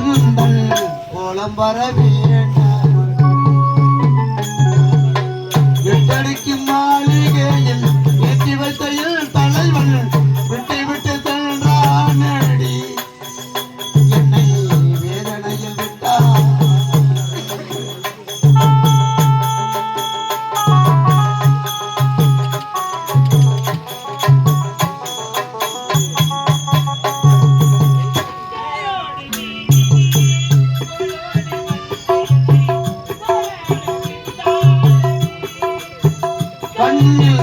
செந்தன் கோலம்பர வீரன் எட்டடிக்கு மாலை Thank you.